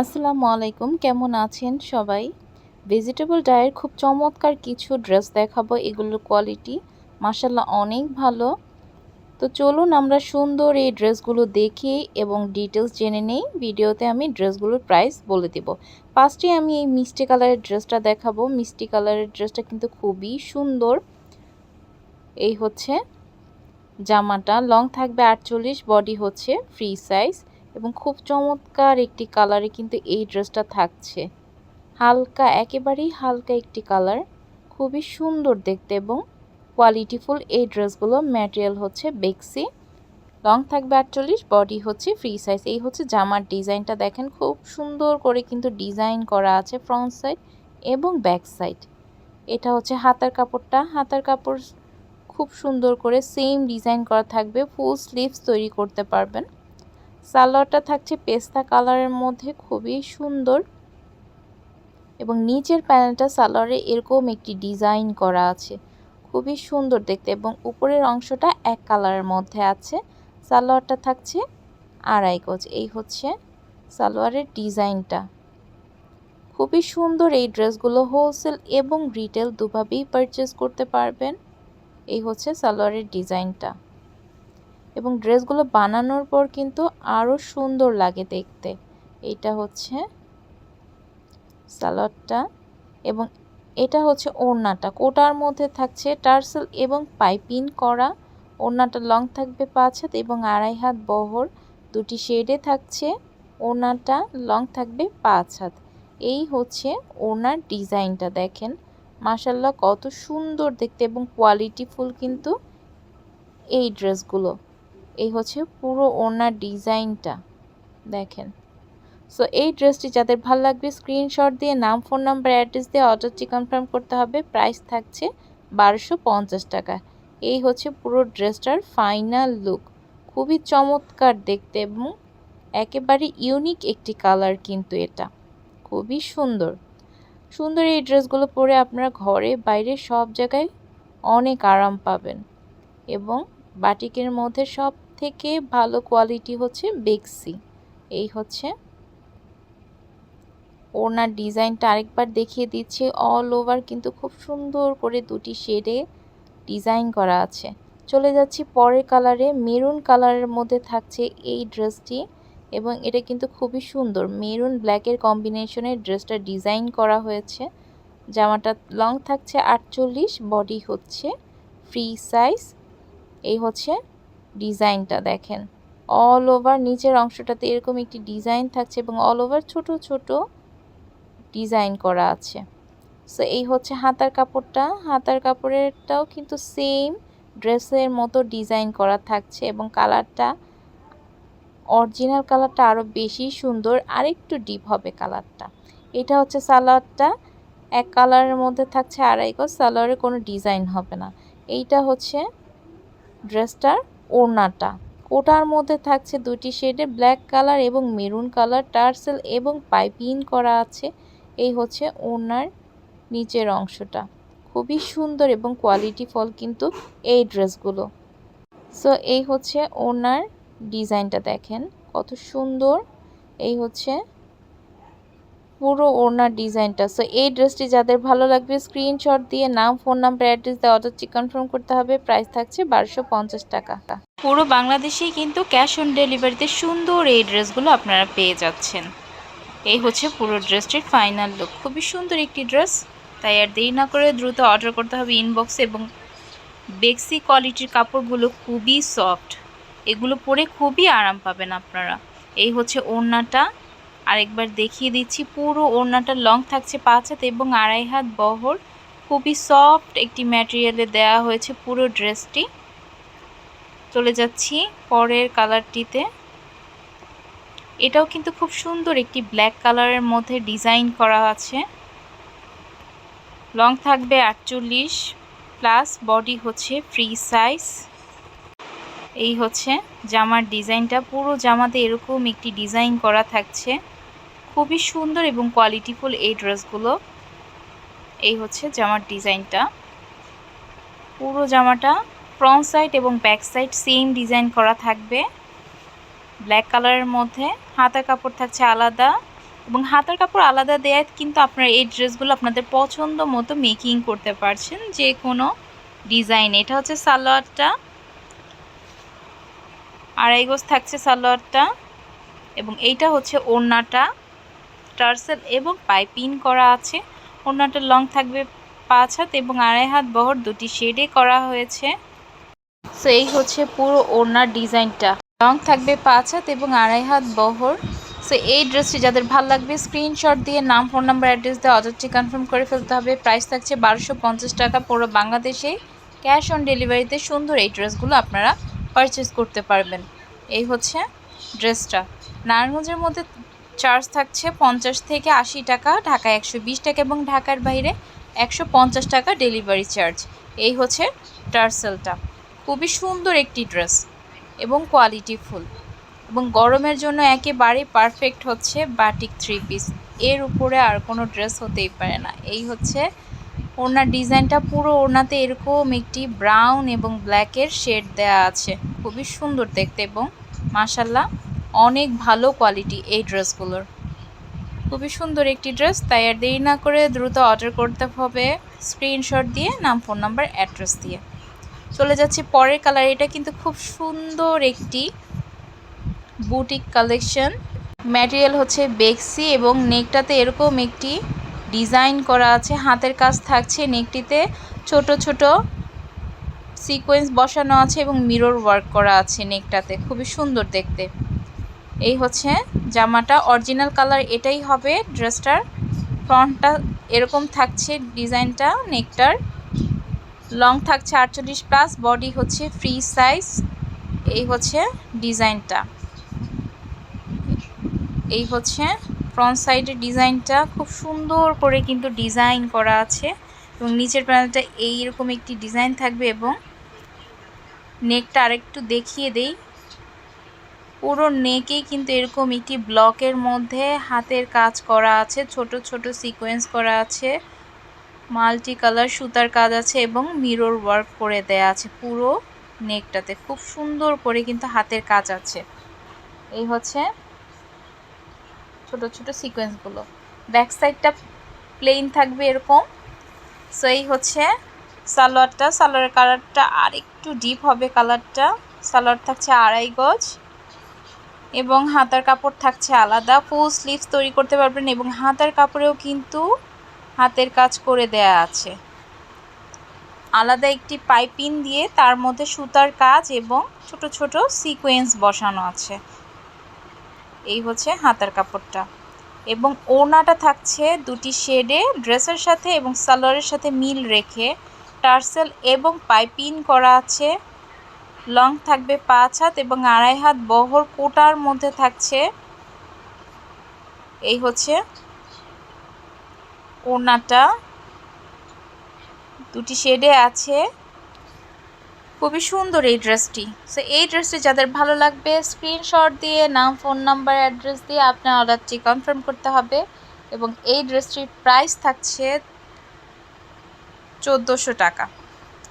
আসসালামু আলাইকুম, কেমন আছেন সবাই? ভেজিটেবল ডায়ের খুব চমৎকার কিছু ড্রেস দেখাবো, এগুলোর কোয়ালিটি মাসাল্লাহ অনেক ভালো। তো চলুন আমরা সুন্দর এই ড্রেসগুলো দেখি এবং ডিটেলস জেনে নেই, ভিডিওতে আমি ড্রেসগুলোর প্রাইস বলে দেব। ফার্স্টে আমি এই মিষ্টি কালারের ড্রেসটা দেখাবো। মিষ্টি কালারের ড্রেসটা কিন্তু খুবই সুন্দর। এই হচ্ছে জামাটা লং থাকবে আটচল্লিশ বডি হচ্ছে ফ্রি সাইজ এবং খুব চমৎকার একটি কালারে কিন্তু এই ড্রেসটা থাকছে। হালকা, একেবারেই হালকা একটি কালার, খুবই সুন্দর দেখতে এবং কোয়ালিটিফুল এই ড্রেসগুলো ম্যাটেরিয়াল হচ্ছে বেক্সি। লং থাকবে আটচল্লিশ, বডি হচ্ছে ফ্রি সাইজ এই হচ্ছে জামার ডিজাইনটা দেখেন, খুব সুন্দর করে কিন্তু ডিজাইন করা আছে ফ্রন্ট সাইড এবং ব্যাক সাইড এটা হচ্ছে হাতার কাপড়টা। হাতার কাপড় খুব সুন্দর করে সেম ডিজাইন করা থাকবে ফুল স্লিভস তৈরি করতে পারবেন। সালোয়ারটা থাকছে পেস্তা কালারের মধ্যে, খুবই সুন্দর। এবং নিচের প্যানেলটা সালোয়ারে এরকম একটি ডিজাইন করা আছে। খুবই সুন্দর দেখতে এবং উপরের অংশটা এক কালারের মধ্যে আছে। সালোয়ারটা থাকছে আড়াই গজ। এই হচ্ছে সালোয়ারের ডিজাইনটা। খুবই সুন্দর এই ড্রেসগুলো হোলসেল এবং রিটেল দুভাবেই পারচেস করতে পারবেন। এই হচ্ছে সালোয়ারের ডিজাইনটা। এবং ড্রেসগুলো বানানোর পর কিন্তু আরও সুন্দর লাগে দেখতে। এটা হচ্ছে সালোয়ারটা এবং এটা হচ্ছে ওড়নাটা। কোটার মধ্যে থাকছে টার্সেল এবং পাইপিং করা। ওড়নাটা লং থাকবে পাঁচ হাত এবং আড়াই হাত বহর। দুটি শেডে থাকছে। ওড়নাটা লং থাকবে পাঁচ হাত। এই হচ্ছে ওড়নার ডিজাইনটা দেখেন। মাসাল্লাহ কত সুন্দর দেখতে এবং কোয়ালিটিফুল কিন্তু এই ড্রেসগুলো। এই হচ্ছে পুরো ওনার ডিজাইনটা, দেখেন। সো এই ড্রেসটি যাদের ভালো লাগবে স্ক্রিনশট দিয়ে নাম ফোন নাম্বার অ্যাড্রেস দিয়ে অর্ডারটি কনফার্ম করতে হবে। প্রাইস থাকছে বারোশো পঞ্চাশ টাকা। এই হচ্ছে পুরো ড্রেসটার ফাইনাল লুক খুবই চমৎকার দেখতে এবং একেবারে ইউনিক একটি কালার কিন্তু এটা। খুবই সুন্দর। সুন্দর এই ড্রেসগুলো পরে আপনারা ঘরে, বাইরে সব জায়গায় অনেক আরাম পাবেন। এবং বাটিকের মধ্যে সব থেকে ভালো কোয়ালিটি হচ্ছে বেক্সি। এই হচ্ছে। ওনার ডিজাইনটা আরেকবার দেখিয়ে দিচ্ছে। অল ওভার কিন্তু খুব সুন্দর করে দুটি শেডে ডিজাইন করা আছে। চলে যাচ্ছি পরের কালারে মেরুন কালারের মধ্যে থাকছে এই ড্রেসটি এবং এটা কিন্তু খুবই সুন্দর। মেরুন ব্ল্যাকের কম্বিনেশনে ড্রেসটা ডিজাইন করা হয়েছে। জামাটা লং থাকছে আটচল্লিশ বডি হচ্ছে ফ্রি সাইজ এই হচ্ছে ডিজাইনটা দেখেন। অল ওভার নিচের অংশটাতে এরকম একটি ডিজাইন থাকছে এবং অল ওভার ছোট ছোট ডিজাইন করা আছে। সো এই হচ্ছে হাতার কাপড়টা। হাতার কাপড়েরটাও কিন্তু সেম ড্রেসের মতো ডিজাইন করা থাকছে এবং কালারটা অরিজিনাল কালারটা আরও বেশি সুন্দর, আরেকটু ডিপ হবে কালারটা। এটা হচ্ছে সালোয়ারটা। এক কালারের মধ্যে থাকছে আড়াই গজ সালোয়ারে কোনো ডিজাইন হবে না। এইটা হচ্ছে ড্রেসটার ওড়নাটা। ওটার মধ্যে থাকছে দুটি শেডে ব্ল্যাক কালার এবং মেরুন কালার, টার্সেল এবং পাইপিং করা আছে। এই হচ্ছে ওড়নার নিচের অংশটা। খুবই সুন্দর এবং কোয়ালিটি ফল কিন্তু এই ড্রেসগুলো। সো এই হচ্ছে ওনার ডিজাইনটা দেখেন, কত সুন্দর। এই হচ্ছে পুরো ওনার ডিজাইনটা। সো এই ড্রেসটি যাদের ভালো লাগবে স্ক্রিনশট দিয়ে নাম ফোন নাম্বার অ্যাড্রেস দিয়ে অর্ডারটি কনফার্ম করতে হবে প্রাইস থাকছে বারোশো পঞ্চাশ টাকা। পুরো বাংলাদেশেই কিন্তু ক্যাশ অন ডেলিভারিতে সুন্দর এই ড্রেসগুলো আপনারা পেয়ে যাচ্ছেন। এই হচ্ছে পুরো ড্রেসটির ফাইনাল লুক খুবই সুন্দর একটি ড্রেস। তাই আর দেরি না করে দ্রুত অর্ডার করতে হবে ইনবক্সে এবং বেক্সি কোয়ালিটির কাপড়গুলো খুবই সফট এগুলো পরে খুবই আরাম পাবেন আপনারা। এই হচ্ছে ওড়নাটা। আরেকবার দেখিয়ে দিচ্ছি, পুরো ওড়নাটা লং থাকছে পাঁচ হাত এবং আড়াই হাত বহর। খুবই সফট একটি ম্যাটেরিয়ালে দেওয়া হয়েছে পুরো ড্রেসটি চলে যাচ্ছি পরের কালারটিতে এটাও কিন্তু খুব সুন্দর একটি ব্ল্যাক কালারের মধ্যে ডিজাইন করা আছে। লং থাকবে আটচল্লিশ প্লাস বডি হচ্ছে ফ্রি সাইজ এই হচ্ছে জামার ডিজাইনটা পুরো জামাতে এরকম একটি ডিজাইন করা থাকছে। খুবই সুন্দর এবং কোয়ালিটিফুল এই ড্রেসগুলো এই হচ্ছে জামার ডিজাইনটা। পুরো জামাটা ফ্রন্ট সাইড এবং ব্যাক সাইড সেম ডিজাইন করা থাকবে। ব্ল্যাক কালারের মধ্যে হাতা কাপড় থাকছে আলাদা এবং হাতার কাপড় আলাদা দেয়, কিন্তু আপনার এই ড্রেসগুলো আপনাদের পছন্দ মতো মেকিং করতে পারছেন যে কোনো ডিজাইন এটা হচ্ছে সালোয়ারটা। আড়াই গোজ থাকছে সালোয়ারটা এবং এইটা হচ্ছে ওড়নাটা। টার্সেল এবং পাইপিং করা আছে। ওড়নাটা লং থাকবে পাঁচ হাত এবং আড়াই হাত বহর দুটি শেডে করা হয়েছে। সো এই হচ্ছে পুরো ওড়নার ডিজাইনটা। লং থাকবে পাঁচ হাত এবং আড়াই হাত বহর। সো এই ড্রেসটি যাদের ভালো লাগবে স্ক্রিনশট দিয়ে নাম ফোন নাম্বার অ্যাড্রেস দিয়ে অর্ডারটি কনফার্ম করে ফেলতে হবে। প্রাইস থাকছে বারোশো পঞ্চাশ টাকা পুরো বাংলাদেশে। ক্যাশ অন ডেলিভারিতে সুন্দর এই ড্রেসগুলো আপনারা পারচেস করতে পারবেন। এই হচ্ছে ড্রেসটা। নারায়ণগঞ্জের মধ্যে চার্জ থাকছে পঞ্চাশ থেকে আশি টাকা ঢাকা একশো বিশ টাকা এবং ঢাকার বাইরে একশো পঞ্চাশ টাকা ডেলিভারি চার্জ। এই হচ্ছে টার্সেলটা। খুবই সুন্দর একটি ড্রেস এবং কোয়ালিটি ফুল এবং গরমের জন্য একেবারে পারফেক্ট হচ্ছে বাটিক থ্রি পিস। এর উপরে আর কোনো ড্রেস হতেই পারে না। এই হচ্ছে ওনার ডিজাইনটা। পুরো ওনাতে এরকম একটি ব্রাউন এবং ব্ল্যাকের শেড দেয়া আছে। খুবই সুন্দর দেখতে এবং মাসাল্লাহ অনেক ভালো কোয়ালিটি এই ড্রেসগুলোর। খুবই সুন্দর একটি ড্রেস, তাই আর দেরি না করে দ্রুত অর্ডার করতে হবে স্ক্রিনশট দিয়ে, নাম ফোন নাম্বার অ্যাড্রেস দিয়ে। চলে যাচ্ছি পরের কালার এটা কিন্তু খুব সুন্দর একটি বুটিক কালেকশন ম্যাটেরিয়াল হচ্ছে বেক্সি এবং নেকটাতে এরকম একটি ডিজাইন করা আছে। হাতের কাজ থাকছে নেকটিতে ছোট ছোট সিকোয়েন্স বসানো আছে এবং মিরর ওয়ার্ক করা আছে নেকটাতে খুবই সুন্দর দেখতে। এই হচ্ছে জামাটা অরিজিনাল কালার এটাই হবে ড্রেসটার। ফ্রন্টটা এরকম থাকছে, ডিজাইনটা, নেকটার। লং থাকছে আটচল্লিশ প্লাস বডি হচ্ছে ফ্রি সাইজ এই হচ্ছে ডিজাইনটা। এই হচ্ছে ফ্রন্ট সাইডের ডিজাইনটা। খুব সুন্দর করে কিন্তু ডিজাইন করা আছে এবং নিচের প্যানেলটা এইরকম একটি ডিজাইন থাকবে এবং নেকটা আরেকটু দেখিয়ে দেই। পুরো নেকেই কিন্তু এরকম একটি ব্লকের মধ্যে হাতের কাজ করা আছে, ছোট ছোট সিকোয়েন্স করা আছে। মাল্টি কালার সুতার কাজ আছে এবং মিরর ওয়ার্ক করে দেয়া আছে পুরো নেকটাতে। খুব সুন্দর করে কিন্তু হাতের কাজ আছে। এই হচ্ছে ছোট ছোট সিকোয়েন্সগুলো ব্যাক সাইডটা প্লেন থাকবে এরকম। সো এই হচ্ছে সালোয়ারটা। সালোয়ারের কালারটা আর একটু ডিপ হবে কালারটা সালোয়ার থাকছে আড়াই গজ। এবং হাতার কাপড় থাকছে আলাদা। ফুল স্লিভস তৈরি করতে পারবেন এবং হাতার কাপড়েও কিন্তু হাতের কাজ করে দেয়া আছে। আলাদা একটি পাইপিং দিয়ে তার মধ্যে সুতার কাজ এবং ছোট ছোট সিকোয়েন্স বসানো আছে। এই হচ্ছে হাতার কাপড়টা। এবং ওড়নাটা থাকছে দুটি শেডে ড্রেসের সাথে এবং সালোয়ারের সাথে মিল রেখে টার্সেল এবং পাইপিং করা আছে। লং থাকবে পাঁচ হাত এবং আড়াই হাত বহর কোটার মধ্যে থাকছে। এই হচ্ছে ওড়নাটা। দুটি শেডে আছে। খুবই সুন্দর এই ড্রেসটি সো এই ড্রেসটি যাদের ভালো লাগবে স্ক্রিনশট দিয়ে, নাম ফোন নাম্বার অ্যাড্রেস দিয়ে আপনার অর্ডারটি কনফার্ম করতে হবে। এবং এই ড্রেসটির প্রাইস থাকছে চোদ্দোশো টাকা।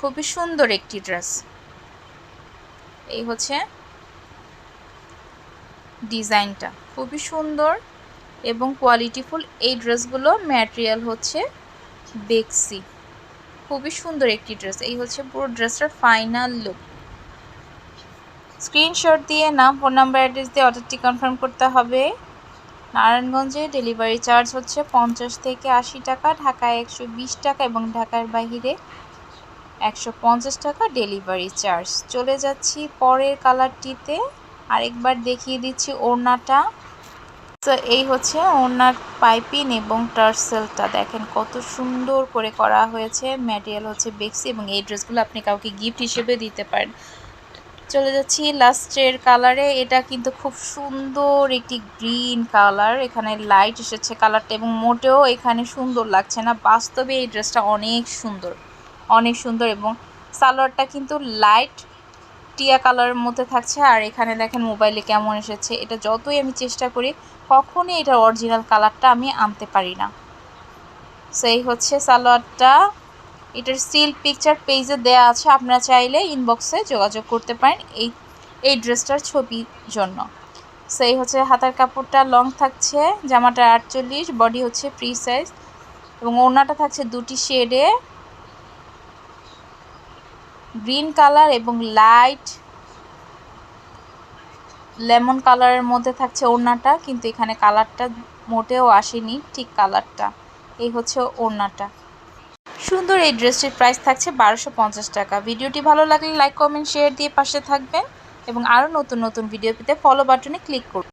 খুবই সুন্দর একটি ড্রেস এই হচ্ছে ডিজাইনটা। খুবই সুন্দর এবং কোয়ালিটিফুল এই ড্রেসগুলো ম্যাটেরিয়াল হচ্ছে বেক্সি। খুবই সুন্দর একটি ড্রেস। এই হচ্ছে পুরো ড্রেসটার ফাইনাল লুক। স্ক্রিনশট দিয়ে নাম, ফোন নাম্বার, অ্যাড্রেস দিয়ে অর্ডারটি কনফার্ম করতে হবে। নারায়ণগঞ্জে ডেলিভারি চার্জ হচ্ছে পঞ্চাশ থেকে আশি টাকা, ঢাকায় একশো বিশ টাকা এবং ঢাকার বাহিরে একশো পঞ্চাশ টাকা ডেলিভারি চার্জ। চলে যাচ্ছি পরের কালারটিতে। আরেকবার দেখিয়ে দিচ্ছি ওড়নাটা। তো এই হচ্ছে ওড়নার পাইপিং এবং টার্সেলটা। দেখেন কত সুন্দর করে করা হয়েছে। ম্যাটেরিয়াল হচ্ছে বেক্সি এবং এই ড্রেসগুলো আপনি কাউকে গিফট হিসেবে দিতে পারেন। চলে যাচ্ছি লাস্টের কালারে। এটা কিন্তু খুব সুন্দর একটি গ্রিন কালার। এখানে লাইট এসেছে কালারটা এবং মোটেও এখানে সুন্দর লাগছে না। বাস্তবে এই ড্রেসটা অনেক সুন্দর। অনেক সুন্দর এবং সালোয়ারটা কিন্তু লাইট টিয়া কালারের মধ্যে থাকছে। আর এখানে দেখেন মোবাইলে কেমন এসেছে। এটা যতই আমি চেষ্টা করি, কখনই এটা অরিজিনাল কালারটা আমি আনতে পারি না। সেই হচ্ছে সালোয়ারটা। এটার সিল পিকচার পেজে দেয়া আছে। আপনারা চাইলে ইনবক্সে যোগাযোগ করতে পারেন এই এই ড্রেসটার ছবির জন্য। সেই হচ্ছে হাতার কাপড়টা। লং থাকছে, জামাটা আটচল্লিশ বডি হচ্ছে ফ্রি সাইজ এবং ওড়নাটা থাকছে দুটি শেডে গ্রিন কালার এবং লাইট লেমন কালারের মধ্যে থাকছে ওড়নাটা, কিন্তু এখানে কালারটা মোটেও আসেনি, ঠিক কালারটা। এই হচ্ছে ওড়নাটা। সুন্দর এই ড্রেসটির প্রাইস থাকছে বারোশো টাকা। ভিডিওটি ভালো লাগলে লাইক, কমেন্ট, শেয়ার দিয়ে পাশে থাকবেন এবং আরও নতুন নতুন ভিডিও পেতে ফলো বাটনে ক্লিক করুন।